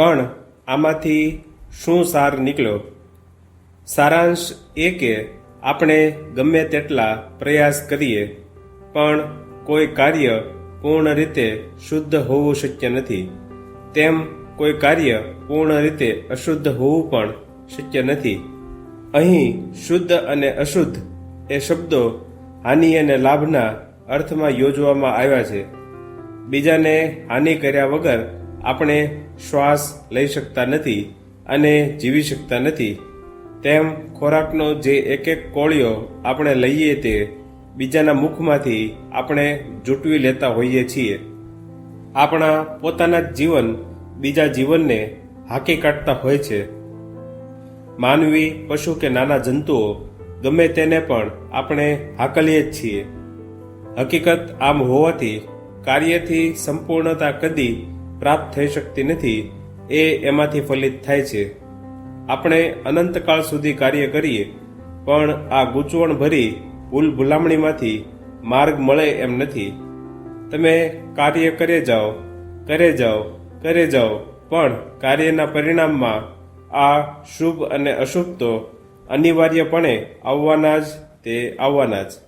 પણ આમાંથી શું સાર નીકળ્યો? સારાંશ એ કે આપણે ગમે તેટલા પ્રયાસ કરીએ, પણ કોઈ કાર્ય પૂર્ણ રીતે શુદ્ધ હોવું શક્ય નથી. તેમ કોઈ કાર્ય પૂર્ણ રીતે અશુદ્ધ હોવું પણ શક્ય નથી. અહીં શુદ્ધ અને અશુદ્ધ એ શબ્દો હાનિ અને લાભના અર્થમાં યોજવામાં આવ્યા છે. બીજાને હાનિ કર્યા વગર આપણે શ્વાસ લઈ શકતા નથી અને જીવી શકતા નથી. તેમ ખોરાકનો જે એક એક કોળિયો આપણે લઈએ તે બીજાના મુખમાંથી આપણે જૂટવી લેતા હોઈએ છીએ. આપણા પોતાના જીવન બીજા જીવનને હાંકી કાઢતા હોય છે. માનવી, પશુ કે નાના જંતુઓ ગમે તેને પણ આપણે હાકલીએ જ છીએ. હકીકત આમ હોવાથી કાર્યથી સંપૂર્ણતા કદી પ્રાપ્ત થઈ શકતી નથી, એ એમાંથી ફલિત થાય છે. આપણે અનંતકાળ સુધી કાર્ય કરીએ, પણ આ ગૂંચવણ ભરી ભૂલ ભૂલામણીમાંથી માર્ગ મળે એમ નથી. તમે કાર્ય કરે જાઓ કરે જાઓ કરે જાઓ, પણ કાર્યના પરિણામમાં આ શુભ અને અશુભ તો અનિવાર્યપણે આવવાના જ, તે આવવાના જ.